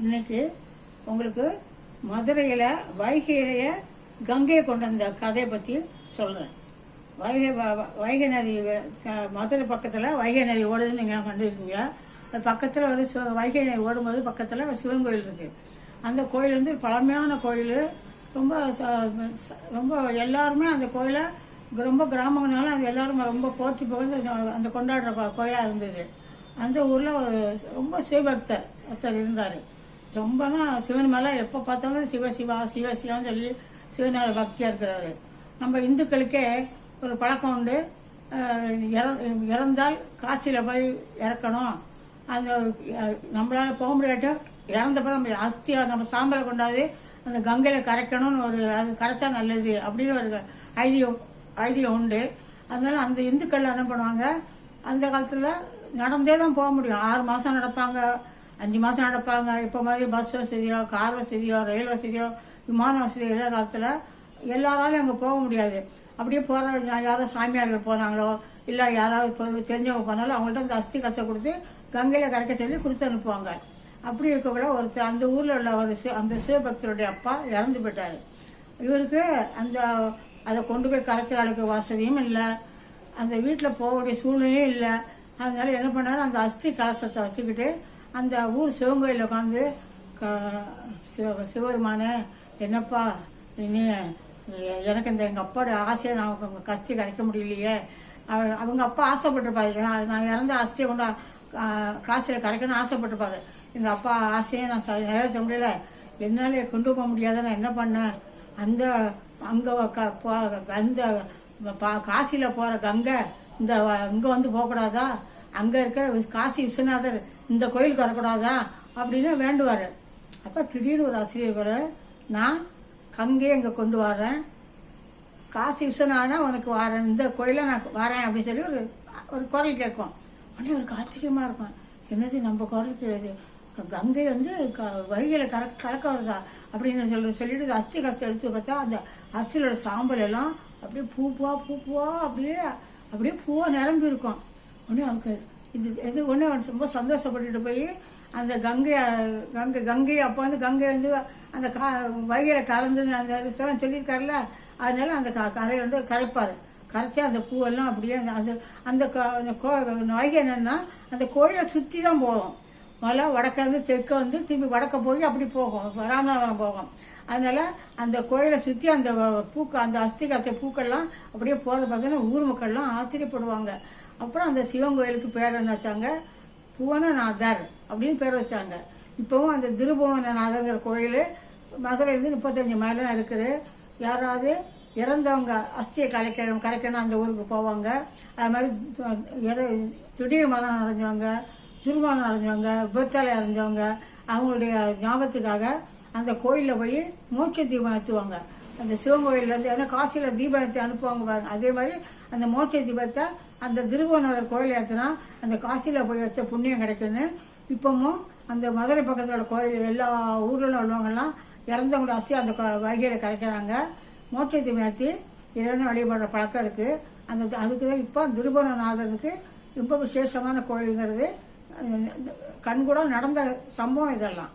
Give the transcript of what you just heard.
இன்னைக்கு உங்களுக்கு மதுரையில் வைகையிலேய கங்கையை கொண்டு வந்த கதையை பற்றி சொல்கிறேன் வைகை வைகை நதி மதுரை பக்கத்தில் வைகை நதி ஓடுதுன்னு நீங்கள் கண்டுருக்கீங்க. அது பக்கத்தில் ஒரு சிவ- வைகை நதி ஓடும்போது பக்கத்தில் சிவன் கோயில் இருக்குது அந்த கோயில் வந்து பழமையான கோயில். ரொம்ப ச- ரொம்ப எல்லாருமே அந்த கோயிலை ரொம்ப கிராமங்களால அது எல்லாரும் ரொம்ப போற்றி புகழ்ந்து அந்த- கொண்டாடுற கோயிலாக இருந்தது. அந்த ஊரில் ரொம்ப சிவபக்தர் ஒருத்தர் இருந்தார். ரொம்பலாம் சிவன் மேலே எப்போ பார்த்தாலும் சிவ சிவா சிவ சிவான்னு சொல்லி சிவனால பக்தியாக இருக்கிறாரு நம்ம இந்துக்களுக்கே ஒரு பழக்கம் உண்டு. இற- இறந்தால் காட்சியில் போய் இறக்கணும். அந்த நம்மளால் நம்மளால போக முடியாட்டும் இறந்த நம்ம அஸ்தியாக நம்ம சாம்பலை கொண்டாது அந்த கங்கையில் கரைக்கணும்னு ஒரு அது கரைச்சா நல்லது அப்படின்னு ஒரு ஐதியம் ஐதியம் உண்டு. அதனால அந்த இந்துக்கள் என்ன பண்ணுவாங்க? அந்த காலத்தில் நடந்தே தான் போக முடியும். ஆறு மாதம் நடப்பாங்க. அஞ்சு மாதம் நடப்பாங்க. இப்போ மாதிரி பஸ் வசதியோ கார் வசதியோ ரயில் வசதியோ விமான வசதியோ இல்லாத காலத்தில் எல்லாராலையும் அங்கே போக முடியாது. அப்படியே போகிற யாரோ சாமியார்கள் போனாங்களோ இல்லை யாராவது இப்போ தெரிஞ்சவங்க போனாலும் அவங்கள்ட்ட அந்த அஸ்தி கச்சை கொடுத்து கங்கையில் கரைக்க சொல்லி கொடுத்து அனுப்புவாங்க. அப்படி இருக்கக்குள்ள ஒருத்தர் அந்த ஊரில் உள்ள ஒரு சி- அந்த சிவபக்தருடைய அப்பா இறந்து போயிட்டார். இவருக்கு அந்த அதை கொண்டு போய் கரைக்கிற அளவுக்கு வசதியும் இல்லை. அந்த வீட்டில் போகக்கூடிய சூழ்நிலையும் இல்லை. அதனால என்ன பண்ணார்? அந்த அஸ்தி கலசத்தை வச்சுக்கிட்டு அந்த ஊர் சிவங்கோயில் உட்காந்து சிவ சிவபெருமானே என்னப்பா நீ எனக்கு இந்த எங்கள் அப்பாவோட ஆசையை நான் கஸ்தி கரைக்க முடியலையே. அவ- அவங்க அப்பா ஆசைப்பட்டிருப்பாரு. நான் நான் இறந்த அஸ்தியை கொண்டு காசில் கரைக்கணும்னு ஆசைப்பட்டிருப்பாரு. எங்கள் அப்பா ஆசையை நான் நிறைவேற்ற முடியல. என்னால் கொண்டு போக முடியாத நான் என்ன பண்ணேன்? அந்த அங்கே போ அந்த பா- காசியில் போகிற கங்கை இந்த இங்கே வந்து போகக்கூடாதா? அங்கே இருக்கிற விஸ்- காசி விஸ்வநாதர் இந்த கோயிலுக்கு வரக்கூடாதா? அப்படின்னு வேண்டுவார். அப்போ திடீர்னு ஒரு ஆசிரியர் நான் கங்கையை இங்கே கொண்டு வரேன். காசி விஸ்வநாதனா உனக்கு வரேன். இந்த கோயில நான் வரேன். அப்படின்னு சொல்லி ஒரு ஒரு குரல் கேட்கும். உடனே அவருக்கு ஆச்சரியமாக இருக்கும். என்னது நம்ம குரலுக்கு கங்கை வந்து க- வைகையில கர கலக்க வருதா? அப்படின்னு சொல்லி சொல்லிட்டு அஸ்தி கஷ்டம் எடுத்து பார்த்தா அந்த அஸ்தியோட சாம்பல் எல்லாம் அப்படியே பூ பூவா பூ பூவா அப்படியே அப்படியே பூவா நிரம்பி இருக்கும். உடனே அவருக்கு இது இது ஒன்று அவன் ரொம்ப சந்தோஷப்பட்டுட்டு போய் அந்த கங்கையை கங்கை கங்கையை அப்போ வந்து கங்கை வந்து அந்த கா வைகையில கலந்து அந்த சிவன் சொல்லியிருக்காருல்ல அதனால அந்த க- கரையை வந்து கரைப்பார். கரைச்சி அந்த பூவெல்லாம் அப்படியே அந்த அந்த அந்த அந்த கோ வைகை என்னன்னா அந்த கோயிலை சுற்றி தான் போகும். முதல்ல வடக்க இருந்து தெற்க வந்து திரும்பி வடக்க போய் அப்படி போகும் ராமநாதபுரம் போகும். அதனால அந்த கோயிலை சுற்றி அந்த பூக்க அந்த அஸ்திகாத்த பூக்கள்லாம் அப்படியே போகிறத பார்த்தோன்னா ஊர் மக்கள்லாம் ஆச்சரியப்படுவாங்க. அப்புறம் அந்த சிவன் கோயிலுக்கு பேர் என்ன வச்சாங்க? புவனநாதர் அப்படின்னு பேர் வச்சாங்க. இப்போவும் அந்த திருபுவனநாதங்கிற கோயில் மதுரையிலேருந்து முப்பத்தஞ்சு மைல் தான் இருக்குது. யாராவது இறந்தவங்க அஸ்தியை கலைக்கணும் கரைக்கணும் அந்த ஊருக்கு போவாங்க. அது மாதிரி திடீர் மரணம் அடைஞ்சவங்க துர்மரணம் அடைஞ்சவங்க விபத்தாலை அடைஞ்சவங்க அவங்களுடைய ஞாபகத்துக்காக அந்த கோயிலில் போய் மூச்சு தீபம் ஏற்றுவாங்க அந்த சிவன் கோயிலேருந்து ஏன்னா காசியில் தீபம் ஏற்றி அனுப்புவாங்க பாருங்க. அதே மாதிரி அந்த மோட்ச தீபத்தை அந்த திருவண்ணாமலை கோயில் ஏற்றினா அந்த காசியில் போய் வச்ச புண்ணியம் கிடைக்குன்னு இப்போவும் அந்த மதுரை பக்கத்தில் உள்ள கோயில் எல்லா ஊரில் உள்ளவங்கெல்லாம் இறந்தவங்களோட அசி அந்த கோ- வைகையில் கரைக்கிறாங்க. மோட்ச தீபம் ஏற்றி இறைவனை வழிபடுற பழக்கம் இருக்குது அந்த அதுக்கு தான் இப்போ திருபுவனநாதனுக்கு ரொம்ப விசேஷமான கோயிலுங்கிறது அஹ், கண்கூட நடந்த சம்பவம் இதெல்லாம்.